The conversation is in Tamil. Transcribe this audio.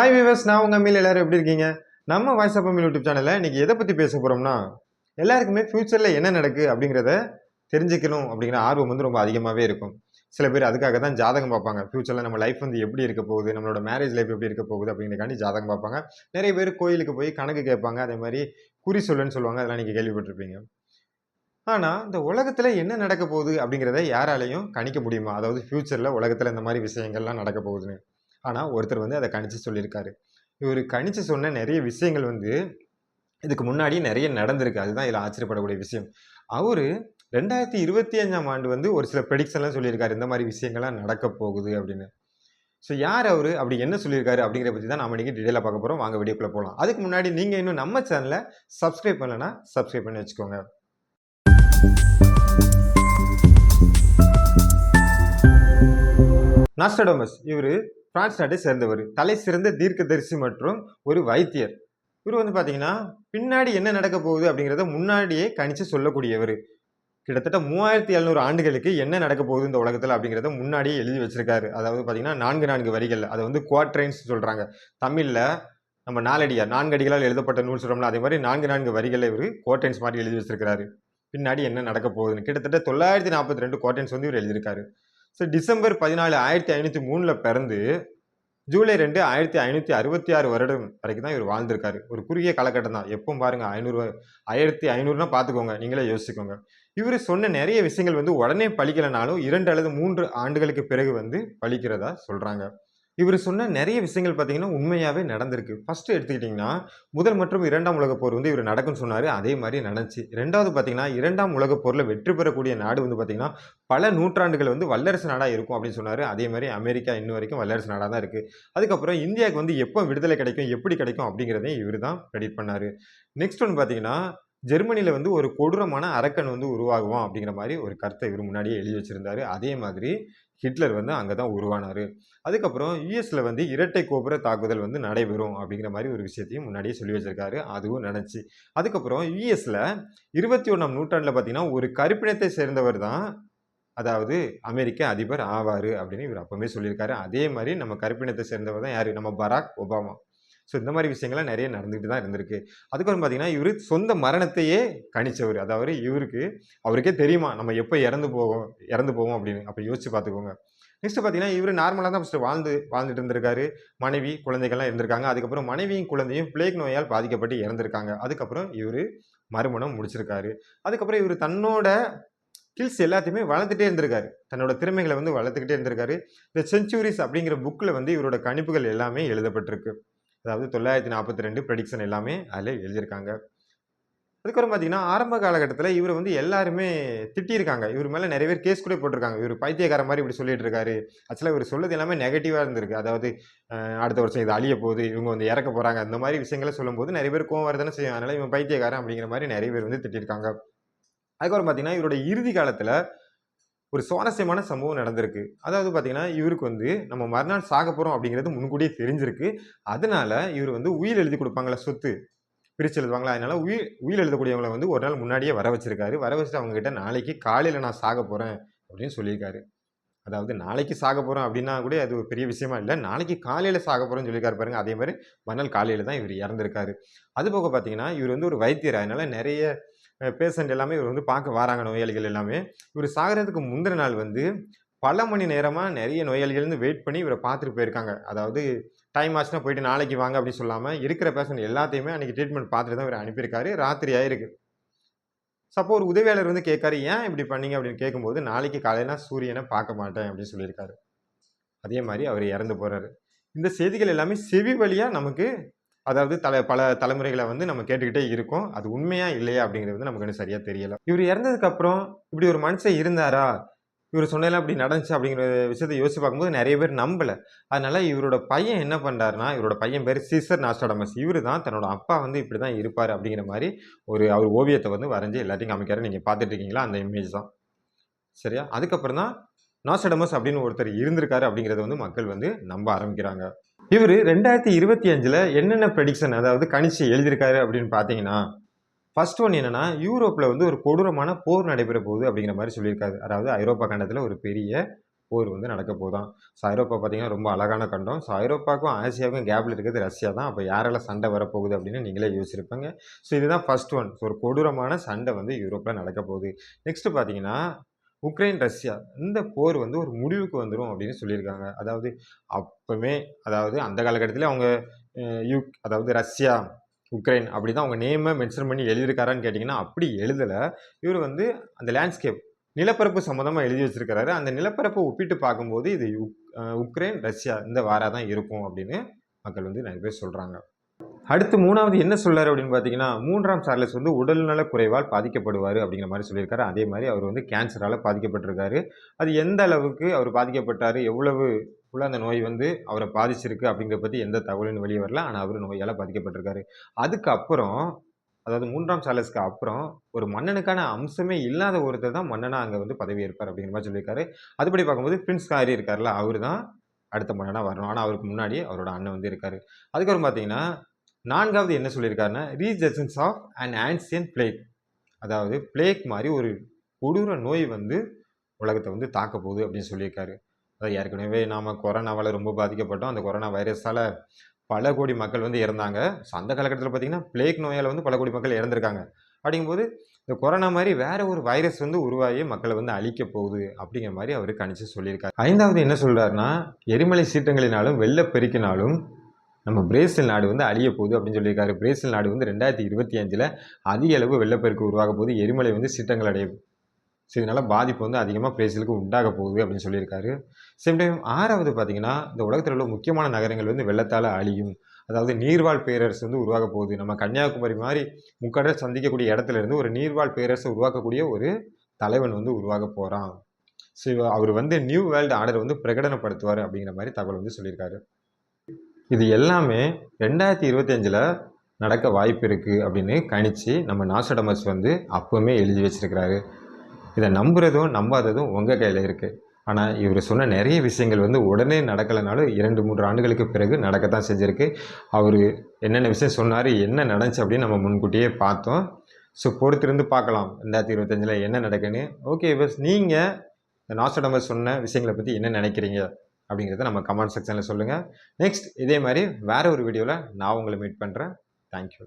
ஹாய் விவர்ஸ் நான் உங்கள் அம்மையில் எல்லாரும் எப்படி இருக்கீங்க? நம்ம வாய்ஸ் ஆஃப் அம்மில் யூடியூப் சேனலில் இன்றைக்கி எதை பற்றி பேச போகிறோம்னா எல்லாருக்குமே ஃப்யூச்சரில் என்ன நடக்கு அப்படிங்கிறத தெரிஞ்சுக்கணும் அப்படிங்கிற ஆர்வம் வந்து ரொம்ப அதிகமாகவே இருக்கும். சில பேர் அதுக்காக தான் ஜாதகம் பார்ப்பாங்க. ஃப்யூச்சரில் நம்ம லைஃப் வந்து எப்படி இருக்க போகுது நம்மளோட மேரேஜ் லைஃப் எப்படி இருக்க போகுது அப்படிங்கிறக்காண்டி ஜாதகம் பார்ப்பாங்க. நிறைய பேர் கோயிலுக்கு போய் கணக்கு கேட்பாங்க. அதே மாதிரி குறி சொல்லுன்னு சொல்லுவாங்க. அதெல்லாம் நீங்கள் கேள்விப்பட்டிருப்பீங்க. ஆனால் இந்த உலகத்தில் என்ன நடக்க போகுது அப்படிங்கிறத யாராலையும் கணிக்க முடியுமா? அதாவது ஃப்யூச்சரில் உலகத்தில் இந்த மாதிரி விஷயங்கள்லாம் நடக்க போகுதுன்னு. ஆனால் ஒருத்தர் வந்து அதை கணிச்சு சொல்லியிருக்காரு. இவர் கணிச்சு சொன்ன நிறைய விஷயங்கள் வந்து இதுக்கு முன்னாடி நிறைய நடந்திருக்கு. அதுதான் இதில் ஆச்சரியப்படக்கூடிய விஷயம். அவர் ரெண்டாயிரத்தி இருபத்தி அஞ்சாம் ஆண்டு வந்து ஒரு சில ப்ரெடிக்ஷன்லாம் சொல்லியிருக்காரு. இந்த மாதிரி விஷயங்கள்லாம் நடக்க போகுது அப்படின்னு. ஸோ யார் அவர்? அப்படி என்ன சொல்லியிருக்காரு அப்படிங்கிற பற்றி தான் நம்ம இன்றைக்கி டீட்டெயிலாக பார்க்க போகிறோம் வாங்க வீடியோக்குள்ளே போகலாம் அதுக்கு முன்னாடி நீங்கள் இன்னும் நம்ம சேனலை சப்ஸ்கிரைப் பண்ணலைன்னா சப்ஸ்கிரைப் பண்ணி வச்சுக்கோங்க. நாஸ்டடோமஸ் இவர் பிரான்ஸ் நாட்டை சேர்ந்தவர். தலை சிறந்த தீர்க்கதரிசி மற்றும் ஒரு வைத்தியர். இவர் வந்து பார்த்தீங்கன்னா பின்னாடி என்ன நடக்க போகுது அப்படிங்கிறத முன்னாடியே கணிச்சு சொல்லக்கூடியவர். கிட்டத்தட்ட மூவாயிரத்தி எழுநூறு ஆண்டுகளுக்கு என்ன நடக்க போகுது இந்த உலகத்தில் அப்படிங்கிறத முன்னாடியே எழுதி வச்சிருக்காரு. அதாவது பார்த்தீங்கன்னா நான்கு நான்கு வரிகள். அதை வந்து குவாட்ரைன்ஸ் சொல்கிறாங்க தமிழில் நம்ம நாலடியார் நான்கு அடிகளால் எழுதப்பட்ட நூல் சொல்கிறோம்ல அதே மாதிரி நான்கு நான்கு வரிகளில் இவர் குவாட்ரைன்ஸ் மாதிரி எழுதி வச்சிருக்காரு பின்னாடி என்ன நடக்க போகுதுன்னு. கிட்டத்தட்ட தொள்ளாயிரத்தி நாற்பத்தி ரெண்டு குவாட்ரைன்ஸ் வந்து இவர் எழுதியிருக்காரு. ஸோ டிசம்பர் பதினாலு ஆயிரத்தி ஐநூற்றி மூணில் பிறந்து ஜூலை ரெண்டு ஆயிரத்தி ஐநூற்றி அறுபத்தி ஆறு வருடம் வரைக்கும் தான் இவர் வாழ்ந்திருக்காரு. ஒரு குறுகிய காலகட்டம் தான். எப்பவும் பாருங்க ஐநூறு ஆயிரத்தி ஐநூறுனா பார்த்துக்கோங்க. நீங்களே யோசிச்சுக்கோங்க. இவர் சொன்ன நிறைய விஷயங்கள் வந்து உடனே பழிக்கலைனாலும் இரண்டு அல்லது மூன்று ஆண்டுகளுக்கு பிறகு வந்து பழிக்கிறதா சொல்கிறாங்க இவர் சொன்ன நிறைய விஷயங்கள் பார்த்தீங்கன்னா உண்மையாகவே நடந்திருக்கு. ஃபஸ்ட்டு எடுத்துக்கிட்டிங்கன்னா முதல் மற்றும் இரண்டாம் உலகப் போர் வந்து இவர் நடக்கும்னு சொன்னார். அதே மாதிரி நடந்துச்சு. ரெண்டாவது பார்த்தீங்கன்னா இரண்டாம் உலகப் போரில் வெற்றி பெறக்கூடிய நாடு வந்து பார்த்திங்கன்னா பல நூற்றாண்டுகள் வந்து வல்லரசு நாடாக இருக்கும் அப்படின்னு சொன்னார். அதே மாதிரி அமெரிக்கா இன்ன வரைக்கும் வல்லரசு நாடாக தான் இருக்குது அதுக்கப்புறம் இந்தியாவுக்கு வந்து எப்போ விடுதலை கிடைக்கும் எப்படி கிடைக்கும் அப்படிங்கிறதையும் இவர் தான் ப்ரெடிட் பண்ணார். நெக்ஸ்ட் ஒன்று பார்த்தீங்கன்னா ஜெர்மனியில் வந்து ஒரு கொடூரமான அரக்கன் வந்து உருவாகுவான் அப்படிங்கிற மாதிரி ஒரு கருத்தை இவர் முன்னாடியே எழுதி வச்சுருந்தாரு. அதே மாதிரி ஹிட்லர் வந்து அங்கே தான் உருவானார். அதுக்கப்புறம் யூஎஸில் வந்து இரட்டை கோபுர தாக்குதல் வந்து நடைபெறும் அப்படிங்கிற மாதிரி ஒரு விஷயத்தையும் முன்னாடியே சொல்லி வச்சுருக்காரு. அதுவும் நடந்துச்சு. அதுக்கப்புறம் யூஎஸில் இருபத்தி ஒன்றாம் நூற்றாண்டில் பார்த்தீங்கன்னா ஒரு கருப்பினத்தை சேர்ந்தவர் தான் அதாவது அமெரிக்க அதிபர் ஆவார் அப்படின்னு இவர் அப்பவுமே சொல்லியிருக்காரு. அதே மாதிரி நம்ம கருப்பினத்தை சேர்ந்தவர் தான் யார்? நம்ம பராக் ஒபாமா. ஸோ இந்த மாதிரி விஷயங்கள்லாம் நிறைய நடந்துகிட்டு தான் இருந்திருக்கு. அதுக்கப்புறம் பார்த்தீங்கன்னா இவர் சொந்த மரணத்தையே கணிச்சவர். அதாவது இவருக்கு அவருக்கே தெரியுமா நம்ம எப்போ இறந்து போவோம் இறந்து போவோம் அப்படின்னு. அப்போ யோசிச்சு பார்த்துக்கோங்க. நெக்ஸ்ட் பார்த்தீங்கன்னா இவர் நார்மலாக தான் ஃபஸ்ட்டு வாழ்ந்து வாழ்ந்துட்டு இருந்திருக்காரு. மனைவி குழந்தைகள்லாம் இருந்திருக்காங்க. அதுக்கப்புறம் மனைவியும் குழந்தையும் பிளேக் நோயால் பாதிக்கப்பட்டு இறந்திருக்காங்க. அதுக்கப்புறம் இவர் மறுமணம் முடிச்சிருக்காரு. அதுக்கப்புறம் இவர் தன்னோட ஸ்கில்ஸ் எல்லாத்தையுமே வளர்த்துட்டே இருந்திருக்காரு. தன்னோட திறமைகளை வந்து வளர்த்துக்கிட்டே இருந்திருக்காரு. இந்த செஞ்சுரிஸ் அப்படிங்கிற புக்கில் வந்து இவரோட கணிப்புகள் எல்லாமே எழுதப்பட்டிருக்கு. அதாவது தொள்ளாயிரத்தி நாற்பத்தி ரெண்டு ப்ரெடிக்ஷன் எல்லாமே அதில் எழுதியிருக்காங்க. அதுக்கப்புறம் பார்த்தீங்கன்னா ஆரம்ப காலகட்டத்தில் இவர் வந்து எல்லாருமே திட்டியிருக்காங்க. இவர் மேலே நிறைய பேர் கேஸ் கூட போட்டிருக்காங்க. இவர் பைத்தியக்கார மாதிரி இப்படி சொல்லிட்டு இருக்காரு. ஆக்சுவலாக இவர் சொல்லது எல்லாமே நெகட்டிவாக இருந்திருக்கு. அதாவது அடுத்த வருஷம் இது அழிய போகுது இவங்க வந்து இறக்க போகிறாங்க அந்த மாதிரி விஷயங்களை சொல்லும்போது நிறைய பேர் கோவம் வரதானே செய்யும். அதனால இவன் பைத்தியக்காரன் அப்படிங்கிற மாதிரி நிறைய பேர் வந்து திட்டிருக்காங்க அதுக்கப்புறம் பார்த்தீங்கன்னா இவரோட இறுதி காலத்தில் ஒரு சுவாரஸ்யமான சம்பவம் நடந்திருக்கு. அதாவது பார்த்தீங்கன்னா இவருக்கு வந்து நம்ம மறுநாள் சாக போகிறோம் அப்படிங்கிறது முன்கூட்டியே தெரிஞ்சிருக்கு. அதனால இவர் வந்து உயிர் எழுதி கொடுப்பாங்களா சொத்து. பிரித்து எழுதுவாங்களா? அதனால உயிர் உயிர் எழுதக்கூடியவங்களை வந்து ஒரு நாள் முன்னாடியே வர வச்சிருக்காரு. வர வச்சுட்டு அவங்க கிட்ட நாளைக்கு காலையில் நான் சாக போகிறேன் அப்படின்னு சொல்லியிருக்காரு. அதாவது நாளைக்கு சாக போகிறோம் அப்படின்னா கூட அது ஒரு பெரிய விஷயமா இல்லை. நாளைக்கு காலையில் சாக போகிறோம்னு சொல்லியிருக்காரு பாருங்க. அதே மாதிரி மறுநாள் காலையில் தான் இவர் இறந்துருக்காரு. அது போக பார்த்தீங்கன்னா இவர் வந்து ஒரு வைத்தியர். அதனால நிறைய பேஷண்ட் எல்லாமே இவர் வந்து பார்க்க வராங்க நோயாளிகள் எல்லாமே. இவர் சாகிறதுக்கு முந்தின நாள் வந்து பல மணி நேரமாக நிறைய நோயாளிகள் வந்து வெயிட் பண்ணி இவரை பார்த்துட்டு போயிருக்காங்க. அதாவது டைம் ஆச்சுன்னா போயிட்டு நாளைக்கு வாங்க அப்படின்னு சொல்லாமல் இருக்கிற பேஷண்ட் எல்லாத்தையுமே அன்றைக்கி ட்ரீட்மெண்ட் பார்த்துட்டு தான் இவர் அனுப்பியிருக்காரு. ராத்திரி ஆயிருக்கு. சப்போ ஒரு உதவியாளர் வந்து கேட்காரு ஏன் இப்படி பண்ணீங்க? அப்படின்னு கேட்கும்போது நாளைக்கு காலையில் சூரியனை பார்க்க மாட்டேன் அப்படின்னு சொல்லியிருக்காரு. அதே மாதிரி அவர் இறந்து போகிறாரு இந்த செய்திகள் எல்லாமே செவி வழியாக நமக்கு அதாவது தலை பல தலைமுறைகளை வந்து நம்ம கேட்டுக்கிட்டே இருக்கோம். அது உண்மையா இல்லையா அப்படிங்கிறது வந்து நமக்கு இன்னும் சரியா தெரியல. இவர் இறந்ததுக்கு அப்புறம் இப்படி ஒரு மனுஷன் இருந்தாரா? இவர் சொன்னதெல்லாம் இப்படி நடந்துச்சு அப்படிங்கிற விஷயத்தை யோசிச்சு பார்க்கும்போது நிறைய பேர் நம்பலை. அதனால இவரோட பையன் என்ன பண்ணுறாருனா இவரோட பையன் பேர் சீசர் நாஸ்டாடமஸ். இவர் தான் தன்னோட அப்பா வந்து இப்படி தான் இருப்பார் அப்படிங்கிற மாதிரி ஒரு அவர் ஓவியத்தை வந்து வரைஞ்சி எல்லாத்தையும் காமிக்காரு நீங்கள் பார்த்துட்டு இருக்கீங்களா அந்த இமேஜ் தான். சரியா? அதுக்கப்புறம் தான் நாஸ்டடமஸ் அப்படின்னு ஒருத்தர் இருந்திருக்காரு அப்படிங்கிறத வந்து மக்கள் வந்து நம்ப ஆரம்பிக்கிறாங்க. இவர் ரெண்டாயிரத்தி இருபத்தி அஞ்சில் என்னென்ன ப்ரெடிக்ஷன் அதாவது கணிச்சு எழுதியிருக்காரு அப்படின்னு பார்த்தீங்கன்னா ஃபர்ஸ்ட் ஒன் என்னென்னா யூரோப்பில் வந்து ஒரு கொடூரமான போர் நடைபெற போகுது அப்படிங்கிற மாதிரி சொல்லியிருக்காரு. அதாவது ஐரோப்பா கண்டத்தில் ஒரு பெரிய போர் வந்து நடக்க போதான். ஸோ ஐரோப்பா பார்த்தீங்கன்னா ரொம்ப அழகான கண்டம். ஸோ ஐரோப்பாவுக்கும் ஆசியாவுக்கும் கேப்பில் இருக்கிறது ரஷ்யா தான். அப்போ யாரெல்லாம் சண்டை வரப்போகுது அப்படின்னு நீங்களே யோசிச்சிருப்பாங்க. ஸோ இதுதான் ஃபர்ஸ்ட் ஒன் ஸோ ஒரு கொடூரமான சண்டை வந்து யூரோப்பில் நடக்க போகுது. நெக்ஸ்ட்டு பார்த்தீங்கன்னா உக்ரைன் ரஷ்யா இந்த போர் வந்து ஒரு முடிவுக்கு வந்துடும் அப்படின்னு சொல்லியிருக்காங்க. அதாவது அப்போவே அதாவது அந்த காலகட்டத்தில் அவங்க யூக் அதாவது ரஷ்யா உக்ரைன் அப்படி தான் அவங்க நேமை மென்ஷன் பண்ணி எழுதியிருக்காரான்னு கேட்டிங்கன்னா அப்படி எழுதலை. இவர் வந்து அந்த லேண்ட்ஸ்கேப் நிலப்பரப்பு சம்மந்தமாக எழுதி வச்சிருக்கிறாரு. அந்த நிலப்பரப்பை ஒப்பிட்டு பார்க்கும்போது இது உக் உக்ரைன் ரஷ்யா இந்த வாராக தான் இருக்கும் அப்படின்னு மக்கள் வந்து நிறைய பேர் சொல்கிறாங்க அடுத்து மூணாவது என்ன சொல்றாரு அப்படின்னு பார்த்தீங்கன்னா மூன்றாம் சார்லஸ் வந்து உடல்நல குறைவால் பாதிக்கப்படுவார் அப்படிங்கிற மாதிரி சொல்லியிருக்காரு. அதே மாதிரி அவர் வந்து கேன்சரால் பாதிக்கப்பட்டிருக்காரு. அது எந்த அளவுக்கு அவர் பாதிக்கப்பட்டார் எவ்வளவு உள்ள அந்த நோய் வந்து அவரை பாதிச்சிருக்கு அப்படிங்கிறத பற்றி எந்த தகவலும் வெளியே வரல. ஆனால் அவர் நோயால் பாதிக்கப்பட்டிருக்காரு. அதுக்கப்புறம் அதாவது மூன்றாம் சார்லஸ்க்கு அப்புறம் ஒரு மன்னனுக்கான அம்சமே இல்லாத ஒருத்தர் தான் மன்னனாக அங்கே வந்து பதவி ஏற்பார் அப்படிங்கிற மாதிரி சொல்லியிருக்காரு. அதுபடி பார்க்கும்போது பிரின்ஸ் காரி இருக்கார்ல அவர் தான் அடுத்த மன்னனாக வரணும். ஆனால் அவருக்கு முன்னாடி அவரோட அண்ணன் வந்து இருக்காரு. அதுக்கப்புறம் பார்த்தீங்கன்னா நான்காவது என்ன சொல்லியிருக்காருன்னா ரீஜெசன்ஸ் ஆஃப் அண்ட் ஆன்சியன் பிளேக் அதாவது பிளேக் மாதிரி ஒரு கொடூர நோய் வந்து உலகத்தை வந்து தாக்க போகுது அப்படின்னு சொல்லியிருக்காரு. அதாவது ஏற்கனவே நாம் கொரோனாவால் ரொம்ப பாதிக்கப்பட்டோம். அந்த கொரோனா வைரஸால் பல கோடி மக்கள் வந்து இறந்தாங்க. ஸோ அந்த காலகட்டத்தில் பார்த்தீங்கன்னா பிளேக் நோயால் வந்து பல கோடி மக்கள் இறந்துருக்காங்க. அப்படிங்கும்போது இந்த கொரோனா மாதிரி வேற ஒரு வைரஸ் வந்து உருவாகி மக்களை வந்து அழிக்க போகுது அப்படிங்கிற மாதிரி அவர் கணிச்சு சொல்லியிருக்காரு. ஐந்தாவது என்ன சொல்கிறாருன்னா எரிமலை சீற்றங்களினாலும் வெள்ளப்பெருக்கினாலும் நம்ம பிரேசில் நாடு வந்து அழிய போகுது அப்படின்னு சொல்லியிருக்காரு. பிரேசில் நாடு வந்து ரெண்டாயிரத்தி இருபத்தி அஞ்சில் அதிக அளவு வெள்ளப்பெருக்கு உருவாக போது எரிமலை வந்து சீற்றங்கள் அடைய ஸோ இதனால் பாதிப்பு வந்து அதிகமாக பிரேசிலுக்கு உண்டாக போகுது அப்படின்னு சொல்லியிருக்காரு. சேம் டைம் ஆறாவது பார்த்திங்கன்னா இந்த உலகத்தில் உள்ள முக்கியமான நகரங்கள் வந்து வெள்ளத்தால் அழியும். அதாவது நீர்வாழ் பேரரசு வந்து உருவாக போகுது. நம்ம கன்னியாகுமரி மாதிரி முக்கடல் சந்திக்கக்கூடிய இடத்துல இருந்து ஒரு நீர்வாழ் பேரரசை உருவாக்கக்கூடிய ஒரு தலைவன் வந்து உருவாக போகிறான் ஸோ அவர் வந்து நியூ வேர்ல்டு ஆர்டர் வந்து பிரகடனப்படுத்துவார் அப்படிங்கிற மாதிரி தகவல் வந்து சொல்லியிருக்காரு. இது எல்லாமே ரெண்டாயிரத்தி இருபத்தஞ்சில் நடக்க வாய்ப்பு இருக்குது அப்படின்னு கணிச்சு நம்ம நாசடமஸ் வந்து அப்போவுமே எழுதி வச்சிருக்கிறாரு. இதை நம்புறதும் நம்பாததும் உங்கள் கையில் இருக்குது ஆனால் இவர் சொன்ன நிறைய விஷயங்கள் வந்து உடனே நடக்கலைனாலும் இரண்டு மூன்று ஆண்டுகளுக்கு பிறகு நடக்கத்தான் செஞ்சுருக்கு. அவர் என்னென்ன விஷயம் சொன்னார் என்ன நடந்துச்சு அப்படின்னு நம்ம முன்கூட்டியே பார்த்தோம். ஸோ பொறுத்திருந்து பார்க்கலாம். ரெண்டாயிரத்தி இருபத்தஞ்சில் என்ன நடக்குன்னு. ஓகே பஸ் நீங்கள் இந்த நாசடமஸ் சொன்ன விஷயங்களை பற்றி என்ன நினைக்கிறீங்க? அப்படிங்கிறத நம்ம கமெண்ட் செக்ஷனில் சொல்லுங்கள் நெக்ஸ்ட் இதே மாதிரி வேறு ஒரு வீடியோவில் நான் உங்களை மீட் பண்ணுறேன் தேங்க்யூ